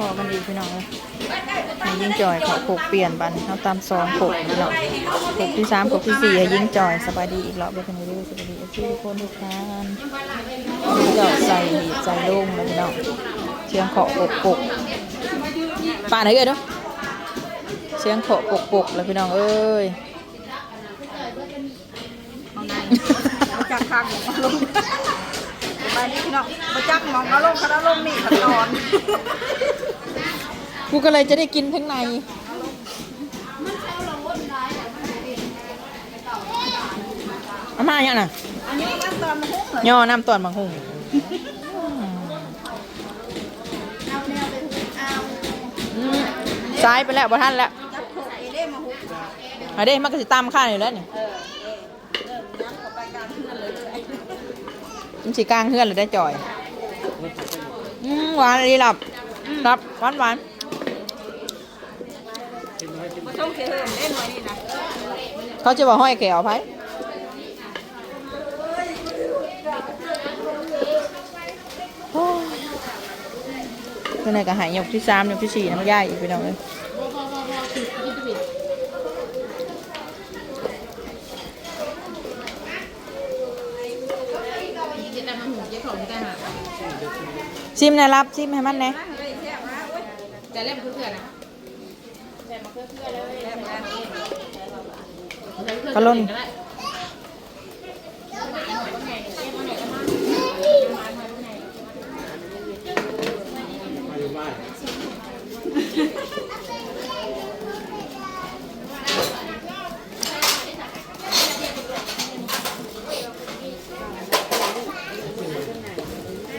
พอกันอีกพี่น้องเลยยิงจอยขาโขกเปลี่ยนบันเขาตามซองโขกพี่น้องโขกที่สามโขกที่สี่ยิงจอยสบายดีอีกรอบเลยคนนี้ด้วยสบายดีทุกคนทุกท่านเดี๋ยใส่ใส่ลงเลยพี่น้องเชียงเคาะปกปกป่านไหนเอ่ยเนาะเชียงเคาะปกปกเลยพี่น้องเอ้ยเอาในมาจักทางของอารมณ์ไปนี่พี่น้องมาจักมองอารมณ์คณะอารมนี่ขันนอน กูก็เลยจะได้กินข้างใน อามาอย่างน่ะอันนี้มันตอนมันหุ้มเลยย่อน้ำตอนบางหุ่งเอาแนวไปหุ้มเอาอืมซ้ายไปแล้วบ่ท่านแล้วจักโขกเอเด้มาหุ้มเอาเด้มันก็สิตามข้าอยู่แล้วนี่เออเริ่มยักเข้าไปกลางเพื่อนเลยเลยมันสีกลางเฮือนเลยได้จ่อยอืมหวานดีหลับหลับหวานหวานม เสียเหิมเล่นไว้นี่นะเขาจะบอกห้อยแขวไผโอ้ยเพื่อนไหนก็หายยกที่สามยกที่สี่น้ำย่ายอีกไปหน่อยเลยซิมนะรับซิมให้มันน่แต่เล่มเพื่อนๆนะ กระลน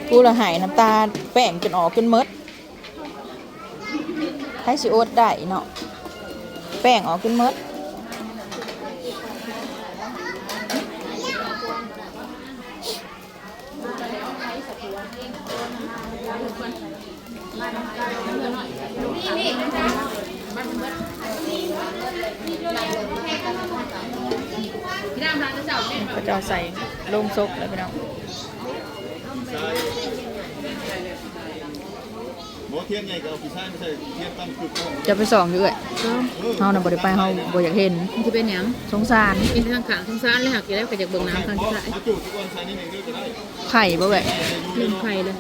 กูละหายน้ำตาแป้งจนออกขึ้นเมด ให้สิโอดได้เนาะแป้งออกขึ้นมดก็จะใส่ลงซกแล้วพี่น้อง หมอเทียนใหญ่กับพี่ชายไม่ใช่เทียนตั้งจุดก่อนจะไปส่องอยู่เอ้ยเฮาน่ะบ่ได้ไปเฮาบ่อยากเห็นมันจะเป็นหยังสงสารกินทางขางทางซ้ายเลยหักอยู่แล้วก็จากเบิ่งน้ำทางที่ซ้ายเอาจุดทุกคนใช้นี่หนึ่งด้วยก็ได้ไข่บ่เอ้ยลืมไข่เลย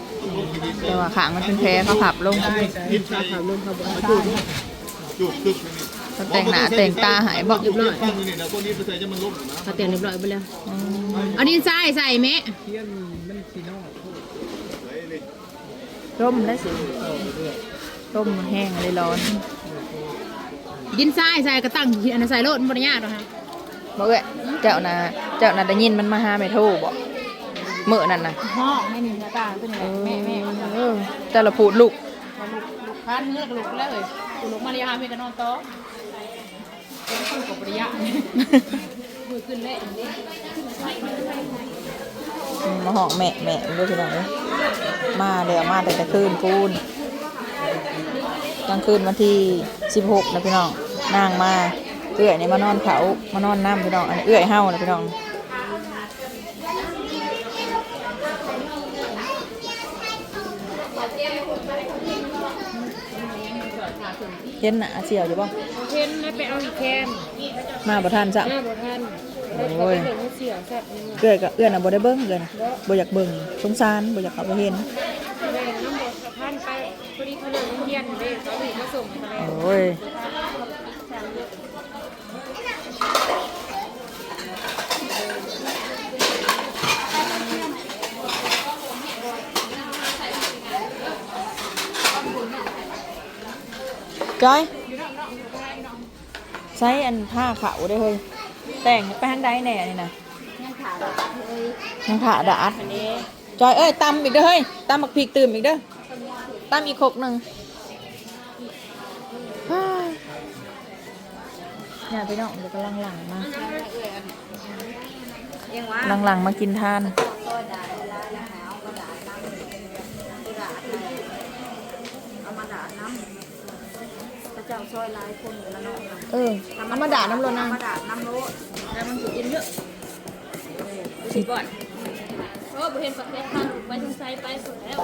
แต่ว่าขางมันเป็นแผลเขาผับลงทิพข้าวใช้ขาวลืมเขาบอกเขาจุดจุดตึกเขาแต่งหน้าแต่งตาหายบ่เรียบร้อยตั้งนี่นะพวกนี้ไปใส่จะมันล้มนะเขาเตรียมเรียบร้อยไปแล้วเอาดินทรายใส่แม่ ร่มแล้วสิร่มมันแห้งเลยร้อนดินทรายใส่กระตั้งอันนั้นใส่โลดมันบริยากหรอกฮะบ่เอ้ยเจ้าน่ะเจ้าน่ะได้ยินมันมาหาแม่โทรบ่มื้อนั่นน่ะห้องแม่นี่หน้าตาเป็นไงแม่แม่เออแต่ละพูดลูกลูกลูกค้านเลือกลูกแล้วเลยลูกมาเรียหาเมกันนอนโต๊ะเป็นคู่กับบริยากมือขึ้นเละอื มมาห้องแม่แม่ด้วยพี่น้องเอ้ยมาแล้วมาแต่แต่คืนพูนกลางคืนวันที่16นะพี่น้องนางมาเอื้อยนี่มานอนเขามานอนน้ำพี่น้องอันนี้เอื้อยเฮานะพี่น้องเห็นหน้าเสียวอยู่ป่ะเห็นแล้วไปเอาอีกแคนมาบ่ทันจ้ะหน้าบ่ทัน โอ้ยเดี๋ยวมันเสียวแซ่บนี่เอื้อยก็เอื้อยน่ะบ่ได้เบิ่งเลยนะบ่อยากเบิ่งสงสารบ่อยากเข้าไปเห็นแม่น้ำบดสะพานไปพอดีเขาเลิกโรงเรียนเด็กเขาหนีมาส่งมาแล้วโอ้ยจอยใช้อันผ้าขาวได้อเฮ้ย แต่งไปทางใดแหน่นี่นะทางขาดาดจอยเอ้ยตำอีกเด้อเฮ้ยตำบักพริกตื่มอีกเด้อตำอีกขกหนึ่งเนี่ยพี่น้องเดี๋ยวกำลังหลังมายังวะหลังหลังๆมากินทาน จ้าซอยหลายคนอยู่แล้วเนาะเออเอามาด่าน้ำรนนะเอามาด่าน้ำโลดแล้วมันถูกกินเยอะดูก่อนเพราะว่าบุเห็นประเทศทางไปทางไซไปสุดแล้ว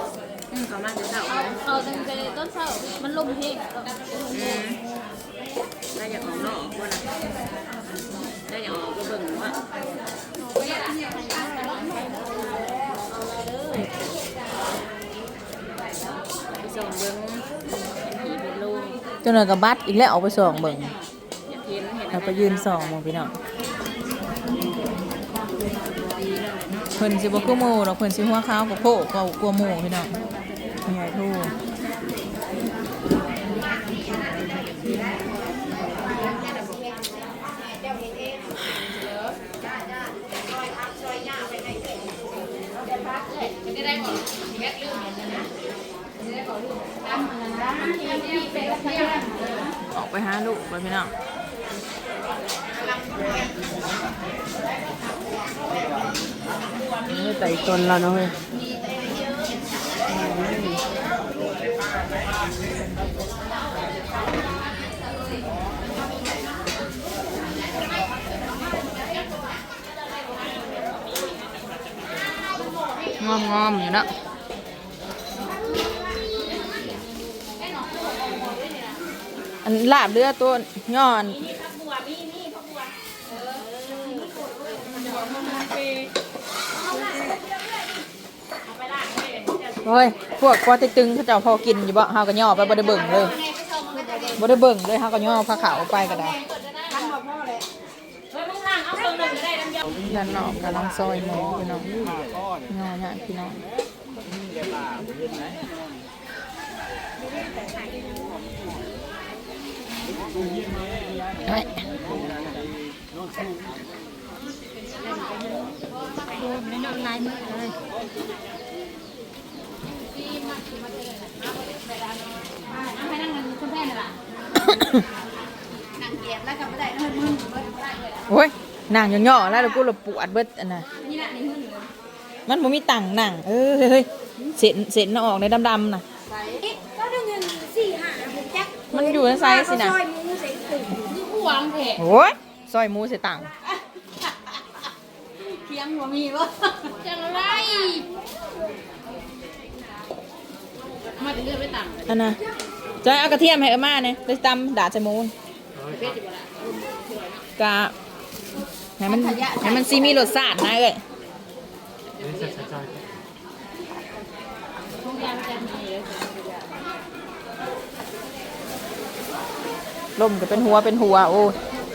อืมเขามาเดี๋ยวเดาเอาเอาตั้งแต่ต้นอนเช้ามันลมเฮงได้อย่างของนอกว่านะได้อย่างออกก็เบิ่งว่าไปส่งเบิ่ง จนหน่อยกับบัตรอีกแล้วเอาไปส่องเบิ่งเราไปยืนส่องมองพี่น้องเนาะเพิ่นสิบ่คือหมู่ดอกเพิ่นสิหัวขาวกับโพกก็กลัวหมู่พี่น้องใหญ่ทู่ จะได้ก่อนแม่ลืมนะจะได้ก่ ออกไปหาลูกไปพี่น้องนี่แต่ตนเราเนะเว้ยงอมๆอยู่นะ อันลาบเรือตัวย้อนโอ้ยพวกกวาติตึงเขาเจ้าพอกินอยู่บ่เฮาก็ย่อไปบ่ได้เบิ่งเลยบ่ได้เบิ่งเลยเฮาก็ย่อผ้าขาวไปก็ได้เฮ้ยมึงล่างเอาเติมหนึ่งได้น้ำยาด้านนอกกำลังซอยหมูพี่น้องย่อเนี่ยพี่น้อง เฮ้ยลายมือเลยให้นั่งเกียบแล้วก็ไม่ได้เงินมึงโอ้ยนั่งย่อๆแล้วกูระปวดเบิดอันน่ะมันบ่มีตังค์นั่งเออเฮ้ยเส้นเส้นน่ะออกในดำๆน่ะ ก็ได้เงินสี่ห้าหกแจ็ค มันอยู่ในไซส์สินะซอยมือใส่ตึกนี่กูวางเถอะโอ้ยซอยหมูใส่ตังค์เคียงหัวมีวะจังไรมาจะเลือกไปต่างอันน่ะจะเอากระเทียมให้อาม่าเนี่ยไปตำดาดใส่หมูนกะให้มันให้มันซีมีรสชาตินะเอ้ย ทุกอย่างจะมี ลมก็เป็นหัวเป็นหัวโอ้ย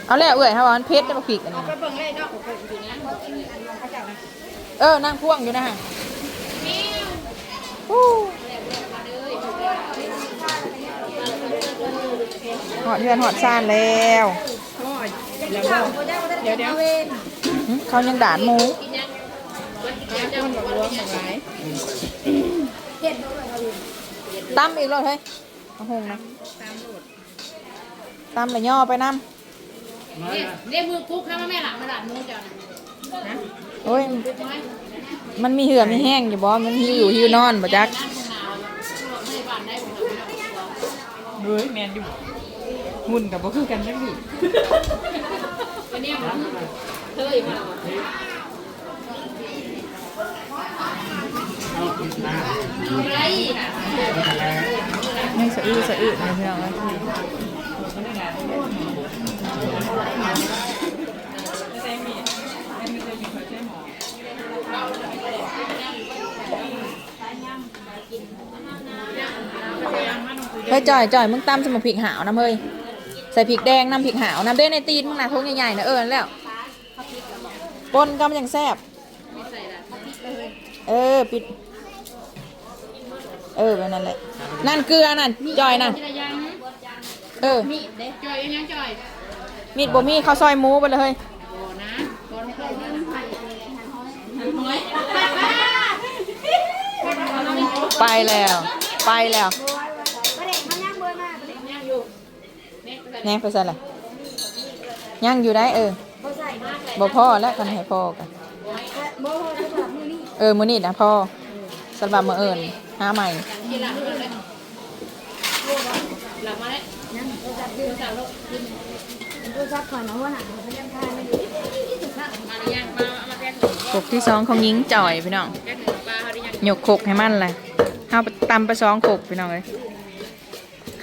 เอาแล้วเอ้ยฮะว่ามันเพชรได้มาผิกอันนี้ไปเบิ่งเลยเนาะเออนั่งพ่วงอยู่นะฮะฮู้หอดเฮือนหอดซานแล้วเดี๋ยวเดี๋ยวเดี๋ยวเวนหึเขายังด่านหมูเห็ดตั้มอีกรถเฮ้ยเอาหงนะ ตั้มเลยย่อไปน้เรียกมือกุ๊กข้ามาแม่หลังมาหลังนู้นจ้ะนะำโอ้ย มันมีเหือมีแห้งอยู่บ่ มันหิวอยู่หิวนอนบ่จักนั่นหนาวไม่บ้านได้ผมเฮ้ยแมนอยู่หุ่นกับบ่คือกันจังดิวันนี้เธออยู่มาอะไรไม่สะอื้อสะอื้อเลยพี่น้องเอ้ย เฮ้ยจ่อยจ่อยมึงตำสมพริกหาวน้ำเฮ้ยใส่พริกแดงน้ำพริกหาวน้ำด้ในตีนมึงนะทงใหญ่ๆนะเออแล้วปนก็มันยังแซ่บเออปิด เออแบบนั้นแหละนั่นเกลือนั่นจ่อยนั่นเออมีดเด็กจอยยังจ่อย มีดบ่มีข้าวซอยหมูไปเลยไปแล้ว ไปแล้วประเด็นเขาย่างเบอร์มาประเด็นยังไปใส่ละยังอยู่ได้เออบ่พ่อแล้วกันให้พ่อกันเออมือนี้นะพ่อสำหรับมือเอิญหาใหม่หลังเลยหลังมาแล้ว นั่งโทรศัพท์ยืนสาวลูกโทรศัพท์ก่อนนะว่าหนังเขายังทานไม่ดีมาหรือยังมามาแก้หนึ่งกกที่สองของยิงจ่อยพี่น้องแก้หนึ่งปลาหรือยังยกขกให้มันเลยเฮาตำไปสองขกพี่น้องเอ้ยออ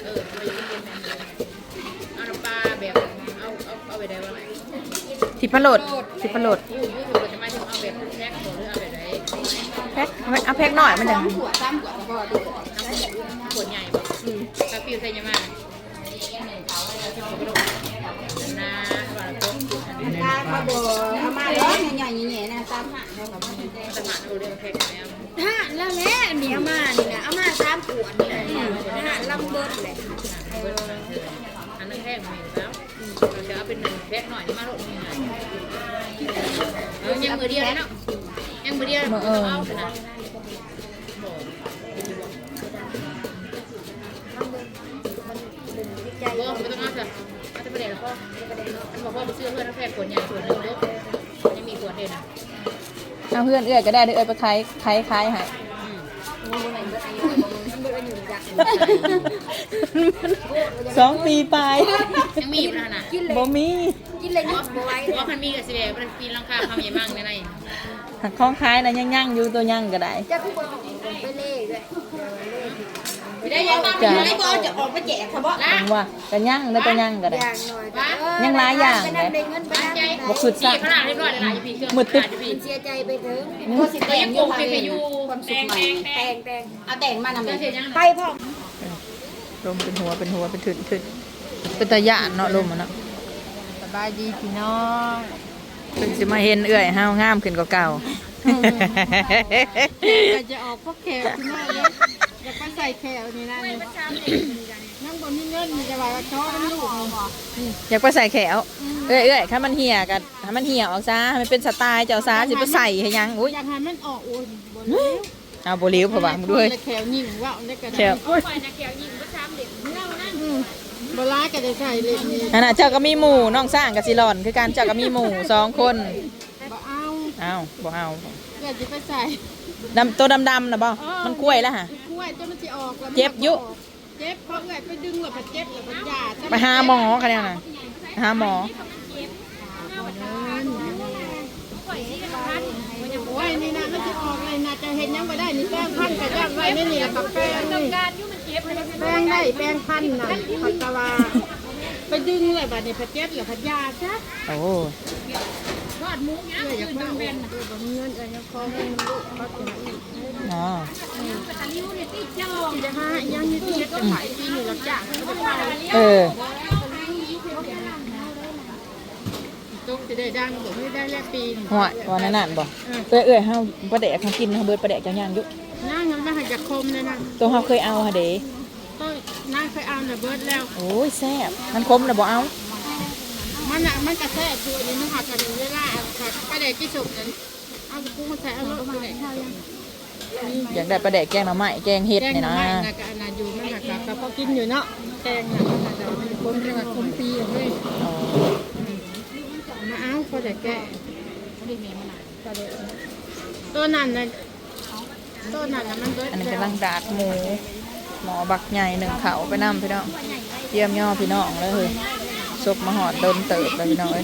เออเอาน้ำปลาแบบเอาเอาเอาไปได้ว่าไงทิพรสทิพรสยูยูทูบจะมาถึงเอาแบบแพ็คหรือเอาแบบไหนแพ็คเอาแพ็คหน่อยมันยังขวดซ้ำขวดพอดูขวดใหญ่แบบกาฟิวใส่ยามานะว่า ตาเขาบอกเอามาแล้วใหญ่ๆแง่ๆนะซ้ำหักเขากับมันจะมาดูเรื่องแพ็คแล้วห้าแล้วแม่เหนียวมานี่นะเอามาสามขวดนี่แหละห้าลำเบิดเลยอันนึงแพ็คมีแล้วเราจะเอาเป็นหนึ่งแพ็คหน่อยนี่มาโหลดยังไงเออยังมือเดียวเนาะยังมือเดียวเอาขนาดใจบ่ไม่ต้องเอาจ้ะ เอาแต่ประเดี๋ยวพ่ออันบอกว่าไปซื้อเพื่อนแพ็คขวดใหญ่ขวดนึงเด้อยังมีขวดเดียวนะเอาเพื่อนเอื้อยก็ได้เด้อเอ้ยไปคล้ายคล้ายคล้ายให้สองปีไปยังมีอยู่นะน่ะบ่มีกินเลยนี่บ่ไหวว่ามันมีกับสิเดมันปีนลังคาคำใหญ่มากในในหักข้องคล้ายนะยังย่างอยู่ตัวย่างก็ได้จะทุกคนไปเล่ด้วย ไม่ได้ยังตามจ้ะไอ้บอจะออกไปแจกเขาบอกละจังว่าก็ย่างได้ตัวย่างก็ได้ อย่างหน่อยยังหลายอย่างไปเลนั่ยงได้เงินไปนั่งใจได้บ่คือสี่ขนาดเรียบร้อยเลยนะพี่เครื่องมืดตึ๊บพี่เสียใจไปเถอะก็สิแต่งอยู่ไปไปอยู่ความสุแต่ขงใหม่แต่งแต่งแต่งแต่งเอาแต่งมานำเสียยัง ไปพ่อ ลมเป็นหัวเป็นหัวเป็นถึนถึนเป็นตาย่านเนาะลมอะเนาะสบายดีพี่น้องเป็นสิมาเห็นเอื้อยห้าวงามขึ้นกว่าเก่า ก็จะออกพวกแขวพี่น้องเลย อยากไปใส่แขวนี่นะนี่นั่งบนนี่เงินมีจะว่าชอบมันลูกเอาบ่อยากไปใส่แขวเอื้อยเอื้อยถ้ามันเหี่ยกันถ้ามันเหี่ยออกซะให้มันเป็นสไตล์เจ้าซาสิไปใส่ให้ยังอุ้ยอยากให้มันออกโอนบนนี้เอาโบลิ้วเพราะว่ามึงด้วยแขวยิ่งว่าได้กระแขวไปนะแก้วยิงก็ซ้ำเด็กเล่านั่นโบราณก็ได้ใส่เลยนี่นั่นน่ะเจ้าก็มีหมู่น้องสร้างกับสิหลอนคือการเจ้าก็มีหมู่สองคนบ่เอาอ้าวบ่เอาอยากจะไปใส่ดำตัวดำๆนะบ่มันกล้วยแล้วฮะ กล้วยจนมันจะออกแล้วเจ็บยุเจ็บเพราะเอ้ยไปดึงแล้วก็เจ็บแล้วก็ยาไปหาหมอคะเนี่ยนะไปหาหมอ โอ้ยนี่นะมันจะออกเลยนะจะเห็นยังไม่ได้นี่แป้งพันกับย่างไว้ไม่นี่แล้วกับแป้งนี่แป้งได้แป้งพันน่ะผักตะวาไปดึงเลยบัดนี้ผัดเจ็บแล้วผัดยาซะโอ้ ทอดหมูย่างเอ้ยอยคืนมางนเอ้ยบ่มีเงินเอ้ยยังขอเงินลูกเขาจะมาอีกอ๋อจะหายังนี่ที่จะขายปีนี่เราจ้างเขาจายเออตุ๊กจะได้ดังบอกไม่ได้แล้วปีหัววันนั้นน่ะบ่เอ้ยเอ้ยเฮาปลาแดกเขากินเฮาเบิดปลาแดกจังยางยู่นั่งยังไม่หันจะคมเลยนะตัวเฮาเคยเอาหะเด้ก็นั่งเคยเอาแต่เบิร์ดแล้ว โอ้ยแซ่บมันคมน่ะบ่เอา มันอะมันกระแทกตัวนี้มันหักกันเวลาค่ะไปไหนที่สุดนั้นเอาตะปูมาใส่เอารถไปไหนเท่ายังอยากได้ปลาแดกแกงหน่อไม้แกงเห็ดแกงนี่หน่อนะ ไม้นะกับอนาอยู่มันหักกับพอกินอยู่เนาะแกงน่ะมันหักกับมันคนจังหวัดคมปีเลยอ๋อมาเอาพอแต่แกะตัวนั้นน่ะตัวนั้นน่ะมันเบิร์ดอันนี้แล้วกำลังดาดหมู หมอบักใหญ่หนึ่งเขาไปนํพี่น้อง เยี่ยมย่อพี่น้องเลยเฮ้ย ซบมาหอดโดนเติบเลยพี่อย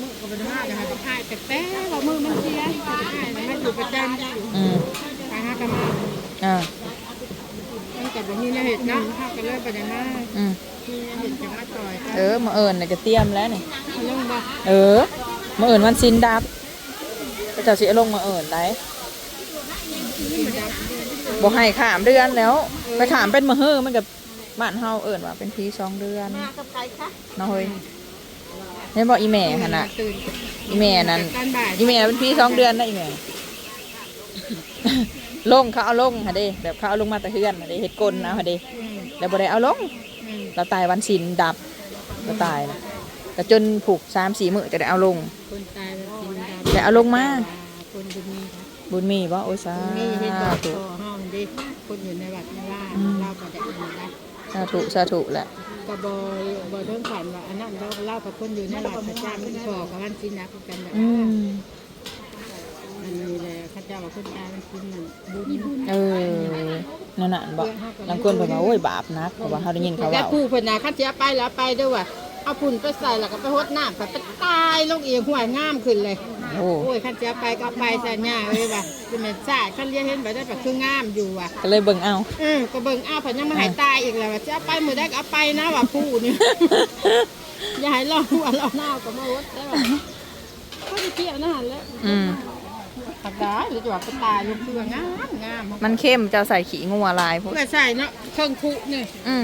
มือกับเป็นห้านะคะกับห้าแต่แต่เรามือมันเสียห้ามันอยู่ประจำอยู่อืมทางห้ากันมาอ่ามันกับแบบนี้นะเห็ดนะห้ากันเริ่มไปได้มาอืมที่เห็ดจะมาต่อยเออมาเอิญน่ะจะเตรียมแล้วเนี่เรื่องบ่เออมาเอิญวันซินดับก็จะสิเอาลงมาเอิญได้บ่ให้ขามเดือนแล้ว ไปขามเป็นมือฮื้อมันกับ บ้านเฮาเอิญว่าเป็นพีสองเดือนมากับใครคะเนาะเฮ้ยเห็นบอกอีแม่หั่นน่ะตื่นอีแม่นั้นการบ่ายอีแม่เป็นพีสองเดือนนะอีแม่ลงเขาเอาลงค่ะเด้แบบเขาเอาลงมาแต่เฮือนค่ะเด้เฮ็ดกลนะค่ะเด้แล้วบ่ได้เอาลงเราตายวันศิลดับเราตายนะก็จนผูกสามสี่มื้อจะได้เอาลงคนตายแล้วกินดแต่เอาลงมาำคนบุญมีบุญมีบ่โอ้ยสามีเห็ดดอกธุต่อห้องดิคนอยู่ในวัดในว่าเล่าประเด็นนะ สาธุสาธุแหละกระบอยบอยเรื่องขันว่าอันนั้นเราเล่ากับคนอยู่ในวัดประจำมันขอกับวันกินนะกันแบบอืมอันนี้แหละข้าเจ้าว่าคนตายมันกินนั่นบุญเออนั่นน่ะบ่บางคนเพิ่นว่าโอ้ยบาปนักเพราะว่าเฮาได้ยินเขาแต่เว้าผู้เพิ่นน่ะข้าเจ้าไปแล้วไปด้วยว่ะ เอาพุ่นไปใส่แล้วก็ไปหดน้ำไปตายลงเอียงห่วยงามขึ้นเลยเอโอ้โอ้ยขันจะไปก็เอาไปใส่หน้าเลยว่ะคือแม่ซ่าขันเรียนเห็นไปได้แบบคืองามอยู่ว่ะ ก็เลยเบิ่งเอา เออก็เบิ่งอ้าวเพิ่นยังมาใหายตายอีกแล้วว่าจะเอาไปมือได้ก็เอาไปนะว่าผู้นี่ อย่าให้รอหัวรอหน้าก็มาอดได้ว่ะเขาจะเที่ยวนั่นแหละอืมผักดาหรือจะว่าไปตายลงเพื่องามงามมันเข้มเจ้าใส่ขี้งัวลายพวกเพื่อใส่เนาะเครื่องคุนี่อืม